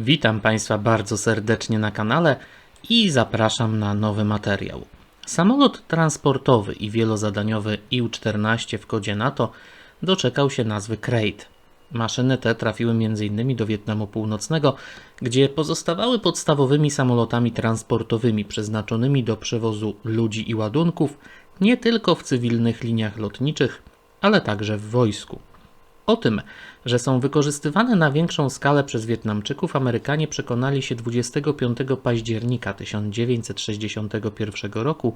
Witam Państwa bardzo serdecznie na kanale i zapraszam na nowy materiał. Samolot transportowy i wielozadaniowy IU-14 w kodzie NATO doczekał się nazwy Crate. Maszyny te trafiły m.in. do Wietnamu Północnego, gdzie pozostawały podstawowymi samolotami transportowymi przeznaczonymi do przewozu ludzi i ładunków nie tylko w cywilnych liniach lotniczych, ale także w wojsku. O tym, że są wykorzystywane na większą skalę przez Wietnamczyków, Amerykanie przekonali się 25 października 1961 roku,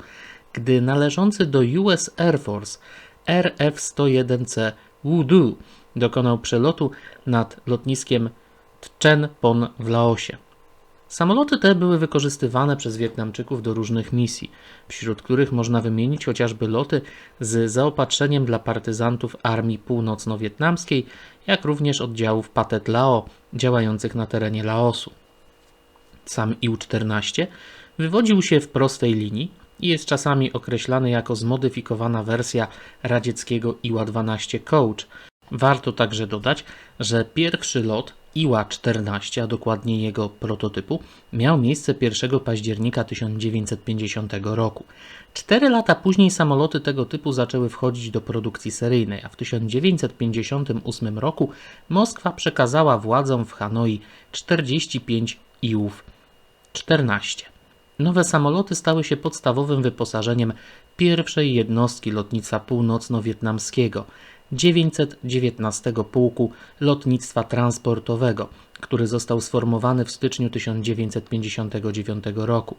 gdy należący do US Air Force RF-101C Wudu dokonał przelotu nad lotniskiem Tchen Pon w Laosie. Samoloty te były wykorzystywane przez Wietnamczyków do różnych misji, wśród których można wymienić chociażby loty z zaopatrzeniem dla partyzantów Armii Północno-Wietnamskiej, jak również oddziałów Pathet Lao działających na terenie Laosu. Sam IU-14 wywodził się w prostej linii i jest czasami określany jako zmodyfikowana wersja radzieckiego Iła-12 Coach. Warto także dodać, że pierwszy lot Iła-14, a dokładnie jego prototypu, miał miejsce 1 października 1950 roku. Cztery lata później samoloty tego typu zaczęły wchodzić do produkcji seryjnej, a w 1958 roku Moskwa przekazała władzom w Hanoi 45 Iłów 14. Nowe samoloty stały się podstawowym wyposażeniem pierwszej jednostki lotnictwa północno-wietnamskiego 919 Pułku Lotnictwa Transportowego, który został sformowany w styczniu 1959 roku.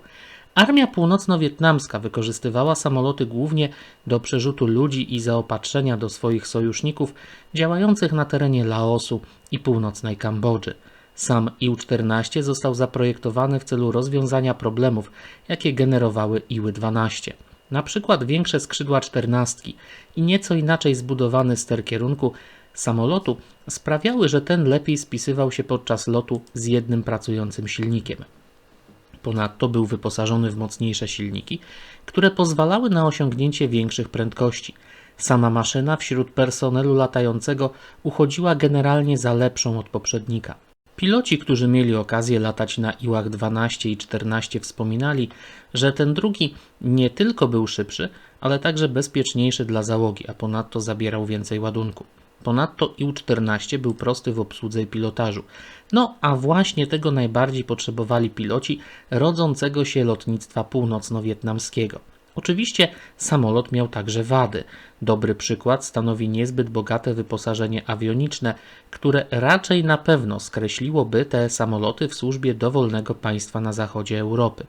Armia północno-wietnamska wykorzystywała samoloty głównie do przerzutu ludzi i zaopatrzenia do swoich sojuszników działających na terenie Laosu i północnej Kambodży. Sam IU-14 został zaprojektowany w celu rozwiązania problemów, jakie generowały Iły-12. Na przykład większe skrzydła czternastki i nieco inaczej zbudowany ster kierunku samolotu sprawiały, że ten lepiej spisywał się podczas lotu z jednym pracującym silnikiem. Ponadto był wyposażony w mocniejsze silniki, które pozwalały na osiągnięcie większych prędkości. Sama maszyna wśród personelu latającego uchodziła generalnie za lepszą od poprzednika. Piloci, którzy mieli okazję latać na Iłach 12 i 14 wspominali, że ten drugi nie tylko był szybszy, ale także bezpieczniejszy dla załogi, a ponadto zabierał więcej ładunku. Ponadto IU-14 był prosty w obsłudze i pilotażu. No, a właśnie tego najbardziej potrzebowali piloci rodzącego się lotnictwa północno-wietnamskiego. Oczywiście samolot miał także wady. Dobry przykład stanowi niezbyt bogate wyposażenie awioniczne, które raczej na pewno skreśliłoby te samoloty w służbie dowolnego państwa na zachodzie Europy.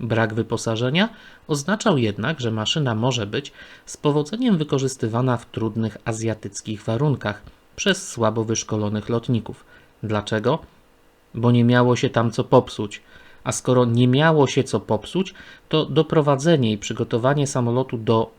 Brak wyposażenia oznaczał jednak, że maszyna może być z powodzeniem wykorzystywana w trudnych azjatyckich warunkach przez słabo wyszkolonych lotników. Dlaczego? Bo nie miało się tam co popsuć. A skoro nie miało się co popsuć, to doprowadzenie i przygotowanie samolotu do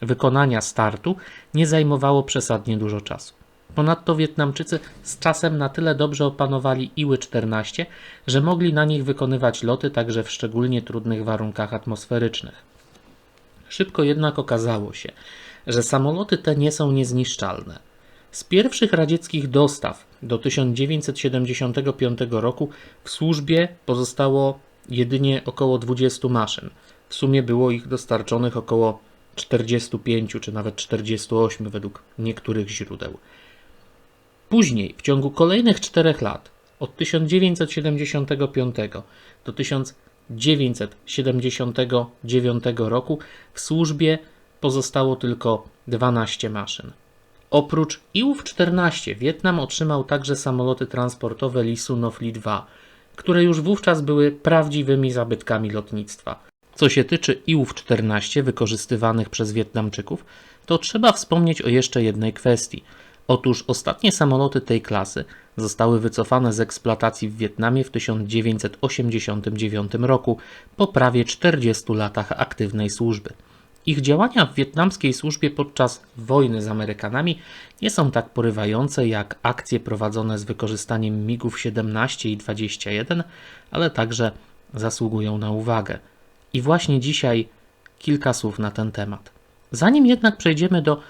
wykonania startu nie zajmowało przesadnie dużo czasu. Ponadto Wietnamczycy z czasem na tyle dobrze opanowali Iły-14, że mogli na nich wykonywać loty także w szczególnie trudnych warunkach atmosferycznych. Szybko jednak okazało się, że samoloty te nie są niezniszczalne. Z pierwszych radzieckich dostaw do 1975 roku w służbie pozostało jedynie około 20 maszyn. W sumie było ich dostarczonych około 45 czy nawet 48 według niektórych źródeł. Później, w ciągu kolejnych czterech lat, od 1975 do 1979 roku, w służbie pozostało tylko 12 maszyn. Oprócz Iłów-14 Wietnam otrzymał także samoloty transportowe Lisu Nofli 2, które już wówczas były prawdziwymi zabytkami lotnictwa. Co się tyczy Iłów-14 wykorzystywanych przez Wietnamczyków, to trzeba wspomnieć o jeszcze jednej kwestii. Otóż ostatnie samoloty tej klasy zostały wycofane z eksploatacji w Wietnamie w 1989 roku po prawie 40 latach aktywnej służby. Ich działania w wietnamskiej służbie podczas wojny z Amerykanami nie są tak porywające jak akcje prowadzone z wykorzystaniem MiGów 17 i 21, ale także zasługują na uwagę. I właśnie dzisiaj kilka słów na ten temat. Zanim jednak przejdziemy do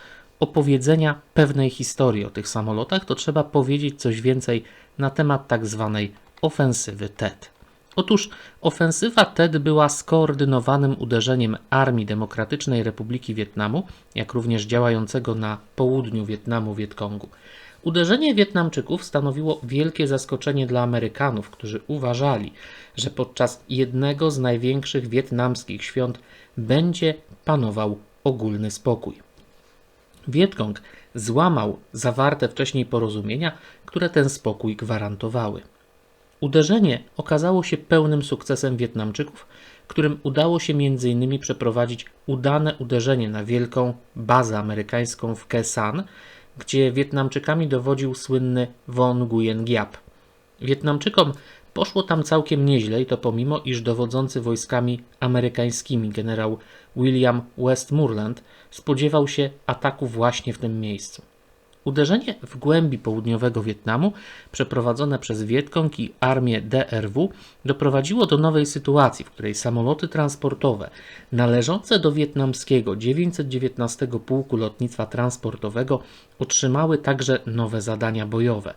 opowiedzenia pewnej historii o tych samolotach, to trzeba powiedzieć coś więcej na temat tak zwanej ofensywy TED. Otóż ofensywa TED była skoordynowanym uderzeniem Armii Demokratycznej Republiki Wietnamu, jak również działającego na południu Wietnamu Wietkongu. Uderzenie Wietnamczyków stanowiło wielkie zaskoczenie dla Amerykanów, którzy uważali, że podczas jednego z największych wietnamskich świąt będzie panował ogólny spokój. Wietkong złamał zawarte wcześniej porozumienia, które ten spokój gwarantowały. Uderzenie okazało się pełnym sukcesem Wietnamczyków, którym udało się m.in. przeprowadzić udane uderzenie na wielką bazę amerykańską w Khe San, gdzie Wietnamczykami dowodził słynny Von Nguyen Giap. Wietnamczykom poszło tam całkiem nieźle i to pomimo, iż dowodzący wojskami amerykańskimi generał William Westmoreland spodziewał się ataku właśnie w tym miejscu. Uderzenie w głębi południowego Wietnamu, przeprowadzone przez Wietkong i armię DRW, doprowadziło do nowej sytuacji, w której samoloty transportowe należące do wietnamskiego 919 Pułku Lotnictwa Transportowego otrzymały także nowe zadania bojowe.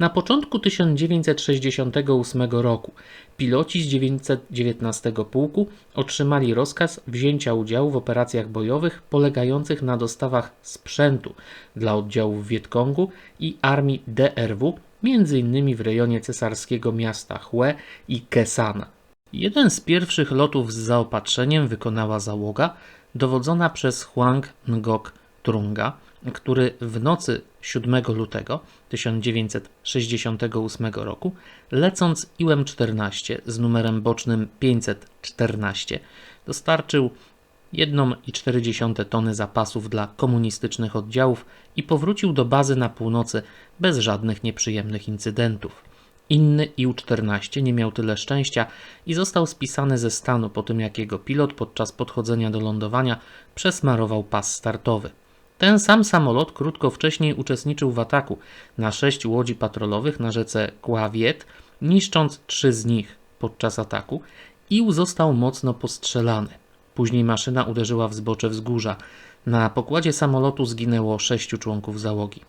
Na początku 1968 roku piloci z 919 Pułku otrzymali rozkaz wzięcia udziału w operacjach bojowych polegających na dostawach sprzętu dla oddziałów Wietkongu i armii DRW, m.in. w rejonie cesarskiego miasta Hue i Kesana. Jeden z pierwszych lotów z zaopatrzeniem wykonała załoga dowodzona przez Huang Ngoc Trunga, który w nocy 7 lutego 1968 roku, lecąc Iłem-14 z numerem bocznym 514, dostarczył 1,4 tony zapasów dla komunistycznych oddziałów i powrócił do bazy na północy bez żadnych nieprzyjemnych incydentów. Inny IU-14 nie miał tyle szczęścia i został spisany ze stanu po tym, jak jego pilot podczas podchodzenia do lądowania przesmarował pas startowy. Ten sam samolot krótko wcześniej uczestniczył w ataku na sześć łodzi patrolowych na rzece Kławiet, niszcząc trzy z nich podczas ataku. Ił został mocno postrzelany. Później maszyna uderzyła w zbocze wzgórza. Na pokładzie samolotu zginęło sześciu członków załogi.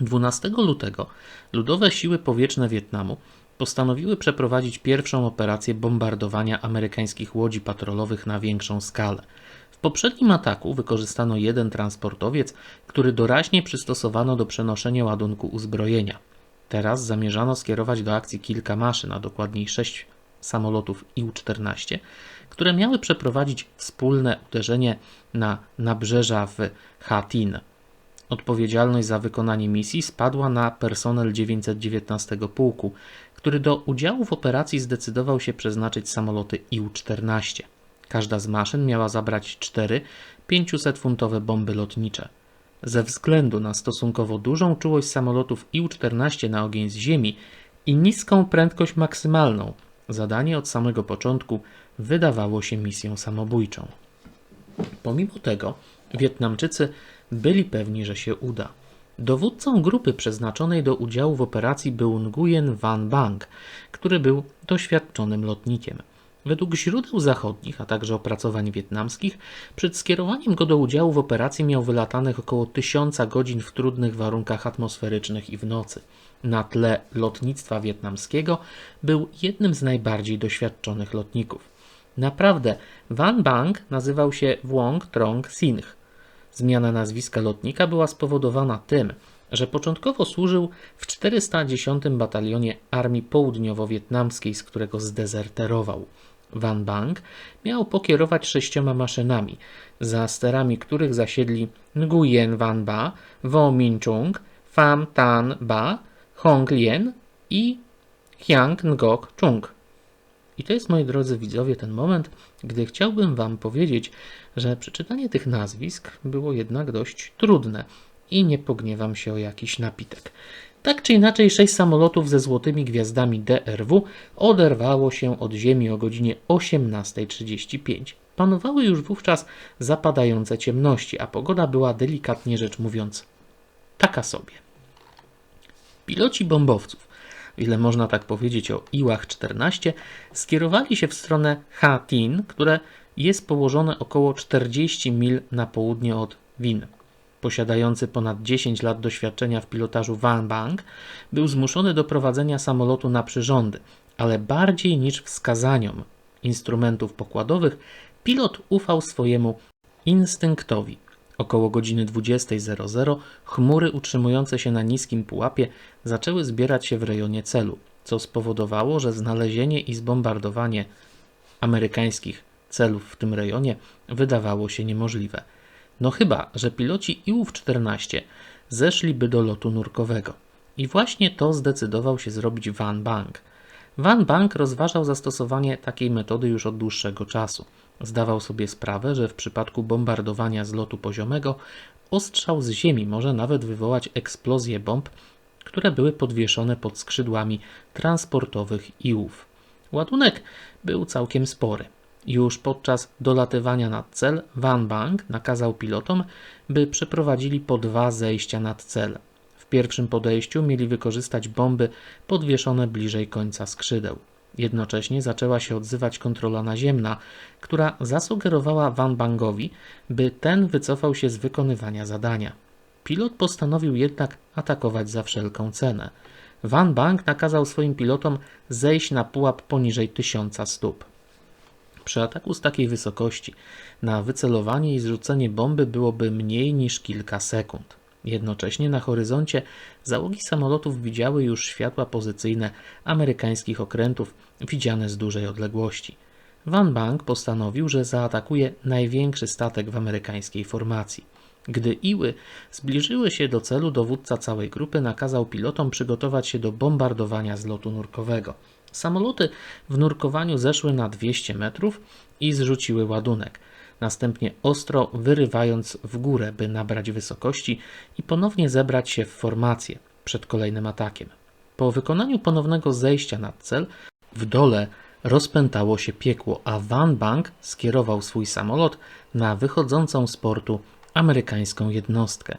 12 lutego ludowe siły powietrzne Wietnamu postanowiły przeprowadzić pierwszą operację bombardowania amerykańskich łodzi patrolowych na większą skalę. W poprzednim ataku wykorzystano jeden transportowiec, który doraźnie przystosowano do przenoszenia ładunku uzbrojenia. Teraz zamierzano skierować do akcji kilka maszyn, a dokładniej sześć samolotów IU-14, które miały przeprowadzić wspólne uderzenie na nabrzeża w Hatin. Odpowiedzialność za wykonanie misji spadła na personel 919 Pułku, który do udziału w operacji zdecydował się przeznaczyć samoloty IU-14. Każda z maszyn miała zabrać cztery 500-funtowe bomby lotnicze. Ze względu na stosunkowo dużą czułość samolotów IU-14 na ogień z ziemi i niską prędkość maksymalną, zadanie od samego początku wydawało się misją samobójczą. Pomimo tego Wietnamczycy byli pewni, że się uda. Dowódcą grupy przeznaczonej do udziału w operacji był Nguyen Van Bang, który był doświadczonym lotnikiem. Według źródeł zachodnich, a także opracowań wietnamskich, przed skierowaniem go do udziału w operacji miał wylatanych około tysiąca godzin w trudnych warunkach atmosferycznych i w nocy. Na tle lotnictwa wietnamskiego był jednym z najbardziej doświadczonych lotników. Naprawdę, Van Bang nazywał się Wong Trong Sinh. Zmiana nazwiska lotnika była spowodowana tym, że początkowo służył w 410 batalionie Armii Południowo-Wietnamskiej, z którego zdezerterował. Van Bang miał pokierować sześcioma maszynami, za sterami których zasiedli Nguyen Van Ba, Vo Min Chung, Pham Tan Ba, Hong Lien i Hyang Ngoc Chung. I to jest, moi drodzy widzowie, ten moment, gdy chciałbym Wam powiedzieć, że przeczytanie tych nazwisk było jednak dość trudne i nie pogniewam się o jakiś napitek. Tak czy inaczej, sześć samolotów ze złotymi gwiazdami DRW oderwało się od ziemi o godzinie 18.35. Panowały już wówczas zapadające ciemności, a pogoda była delikatnie rzecz mówiąc taka sobie. Piloci bombowców, ile można tak powiedzieć o Iłach 14, skierowali się w stronę Hatin, które jest położone około 40 mil na południe od Win. posiadający ponad 10 lat doświadczenia w pilotażu Van Bank, był zmuszony do prowadzenia samolotu na przyrządy, ale bardziej niż wskazaniom instrumentów pokładowych, pilot ufał swojemu instynktowi. Około godziny 20.00 chmury utrzymujące się na niskim pułapie zaczęły zbierać się w rejonie celu, co spowodowało, że znalezienie i zbombardowanie amerykańskich celów w tym rejonie wydawało się niemożliwe. No chyba, że piloci Iłów-14 zeszliby do lotu nurkowego. I właśnie to zdecydował się zrobić Van Bank. Van Bank rozważał zastosowanie takiej metody już od dłuższego czasu. Zdawał sobie sprawę, że w przypadku bombardowania z lotu poziomego ostrzał z ziemi może nawet wywołać eksplozję bomb, które były podwieszone pod skrzydłami transportowych Iłów. Ładunek był całkiem spory. Już podczas dolatywania nad cel Van Bank nakazał pilotom, by przeprowadzili po dwa zejścia nad cel. W pierwszym podejściu mieli wykorzystać bomby podwieszone bliżej końca skrzydeł. Jednocześnie zaczęła się odzywać kontrola naziemna, która zasugerowała Van Bangowi, by ten wycofał się z wykonywania zadania. Pilot postanowił jednak atakować za wszelką cenę. Van Bank nakazał swoim pilotom zejść na pułap poniżej tysiąca stóp. Przy ataku z takiej wysokości na wycelowanie i zrzucenie bomby byłoby mniej niż kilka sekund. Jednocześnie na horyzoncie załogi samolotów widziały już światła pozycyjne amerykańskich okrętów widziane z dużej odległości. Van Bank postanowił, że zaatakuje największy statek w amerykańskiej formacji. Gdy Iły zbliżyły się do celu, dowódca całej grupy nakazał pilotom przygotować się do bombardowania z lotu nurkowego. Samoloty w nurkowaniu zeszły na 200 metrów i zrzuciły ładunek, następnie ostro wyrywając w górę, by nabrać wysokości i ponownie zebrać się w formację przed kolejnym atakiem. Po wykonaniu ponownego zejścia nad cel, w dole rozpętało się piekło, a Van Bank skierował swój samolot na wychodzącą z portu amerykańską jednostkę.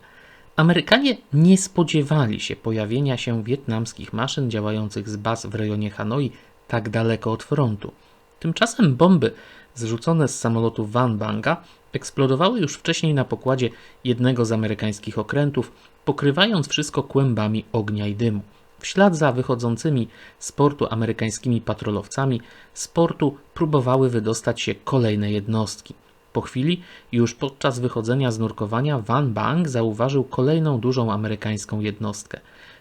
Amerykanie nie spodziewali się pojawienia się wietnamskich maszyn działających z baz w rejonie Hanoi tak daleko od frontu. Tymczasem bomby zrzucone z samolotu Van Banga eksplodowały już wcześniej na pokładzie jednego z amerykańskich okrętów, pokrywając wszystko kłębami ognia i dymu. W ślad za wychodzącymi z portu amerykańskimi patrolowcami z portu próbowały wydostać się kolejne jednostki. Po chwili, już podczas wychodzenia z nurkowania, Van Bang zauważył kolejną dużą amerykańską jednostkę.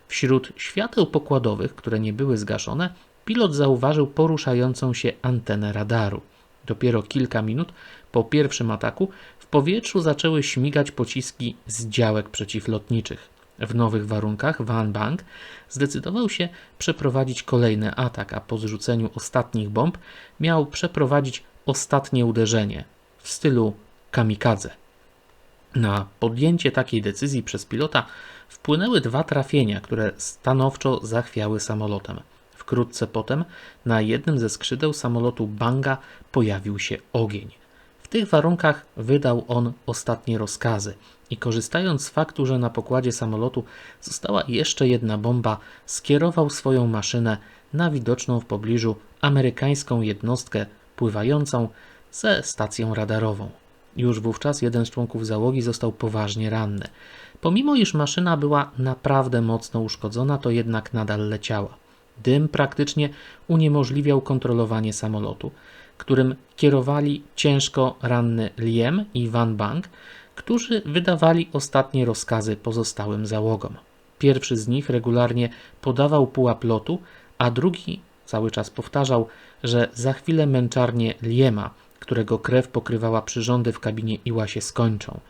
Wśród świateł pokładowych, które nie były zgaszone, pilot zauważył poruszającą się antenę radaru. Dopiero kilka minut po pierwszym ataku w powietrzu zaczęły śmigać pociski z działek przeciwlotniczych. W nowych warunkach Van Bank zdecydował się przeprowadzić kolejny atak, a po zrzuceniu ostatnich bomb miał przeprowadzić ostatnie uderzenie w stylu kamikadze. Na podjęcie takiej decyzji przez pilota wpłynęły dwa trafienia, które stanowczo zachwiały samolotem. Wkrótce potem na jednym ze skrzydeł samolotu Banga pojawił się ogień. W tych warunkach wydał on ostatnie rozkazy i korzystając z faktu, że na pokładzie samolotu została jeszcze jedna bomba, skierował swoją maszynę na widoczną w pobliżu amerykańską jednostkę pływającą ze stacją radarową. Już wówczas jeden z członków załogi został poważnie ranny. Pomimo iż maszyna była naprawdę mocno uszkodzona, to jednak nadal leciała. Dym praktycznie uniemożliwiał kontrolowanie samolotu, którym kierowali ciężko ranny Liem i Van Bank, którzy wydawali ostatnie rozkazy pozostałym załogom. Pierwszy z nich regularnie podawał pułap lotu, a drugi cały czas powtarzał, że za chwilę męczarnie Liema, którego krew pokrywała przyrządy w kabinie Iła się skończą.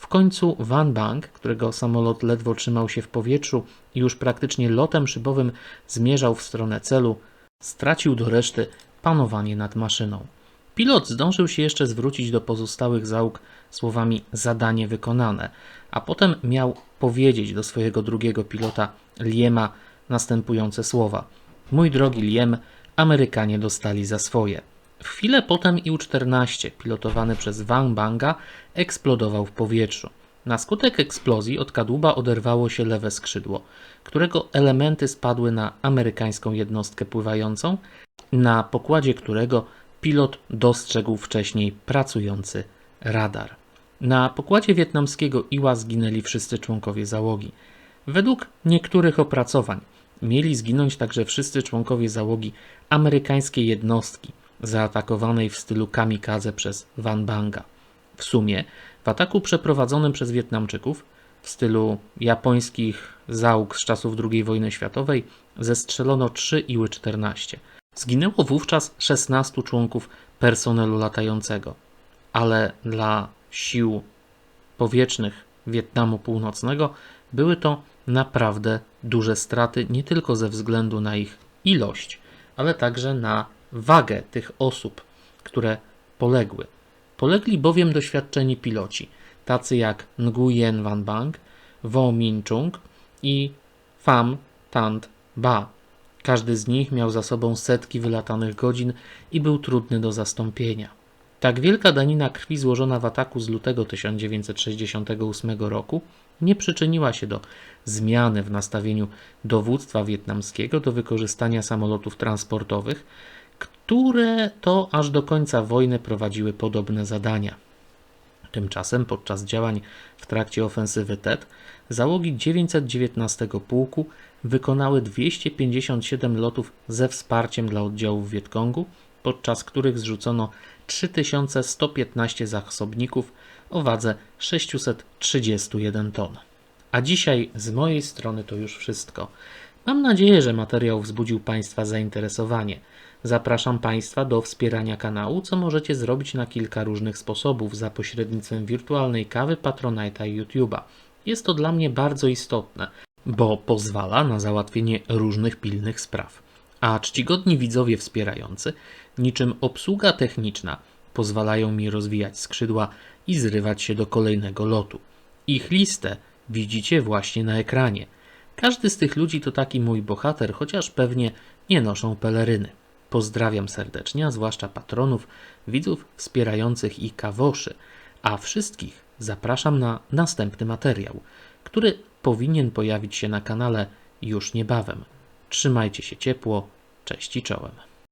W końcu Van Bank, którego samolot ledwo trzymał się w powietrzu i już praktycznie lotem szybowym zmierzał w stronę celu, stracił do reszty panowanie nad maszyną. Pilot zdążył się jeszcze zwrócić do pozostałych załóg słowami zadanie wykonane, a potem miał powiedzieć do swojego drugiego pilota Liema następujące słowa: Mój drogi Liem, Amerykanie dostali za swoje. Chwilę potem IU-14, pilotowany przez Van Banga, eksplodował w powietrzu. Na skutek eksplozji od kadłuba oderwało się lewe skrzydło, którego elementy spadły na amerykańską jednostkę pływającą, na pokładzie którego pilot dostrzegł wcześniej pracujący radar. Na pokładzie wietnamskiego Iła zginęli wszyscy członkowie załogi. Według niektórych opracowań mieli zginąć także wszyscy członkowie załogi amerykańskiej jednostki zaatakowanej w stylu kamikadze przez Van Banga. W sumie w ataku przeprowadzonym przez Wietnamczyków w stylu japońskich załóg z czasów II wojny światowej zestrzelono 3 Iły-14. Zginęło wówczas 16 członków personelu latającego, ale dla sił powietrznych Wietnamu Północnego były to naprawdę duże straty, nie tylko ze względu na ich ilość, ale także na wagę tych osób, które poległy. Polegli bowiem doświadczeni piloci, tacy jak Nguyen Van Bang, Wo Min Chung i Pham Tant Ba. Każdy z nich miał za sobą setki wylatanych godzin i był trudny do zastąpienia. Tak wielka danina krwi złożona w ataku z lutego 1968 roku nie przyczyniła się do zmiany w nastawieniu dowództwa wietnamskiego do wykorzystania samolotów transportowych, które to aż do końca wojny prowadziły podobne zadania. Tymczasem podczas działań w trakcie ofensywy TET załogi 919 pułku wykonały 257 lotów ze wsparciem dla oddziałów Wietkongu, podczas których zrzucono 3115 zasobników o wadze 631 ton. A dzisiaj z mojej strony to już wszystko. Mam nadzieję, że materiał wzbudził Państwa zainteresowanie. Zapraszam Państwa do wspierania kanału, co możecie zrobić na kilka różnych sposobów za pośrednictwem wirtualnej kawy, Patronite'a i YouTube'a. Jest to dla mnie bardzo istotne, bo pozwala na załatwienie różnych pilnych spraw. A czcigodni widzowie wspierający, niczym obsługa techniczna, pozwalają mi rozwijać skrzydła i zrywać się do kolejnego lotu. Ich listę widzicie właśnie na ekranie. Każdy z tych ludzi to taki mój bohater, chociaż pewnie nie noszą peleryny. Pozdrawiam serdecznie, a zwłaszcza patronów, widzów wspierających i kawoszy, a wszystkich zapraszam na następny materiał, który powinien pojawić się na kanale już niebawem. Trzymajcie się ciepło, cześć i czołem.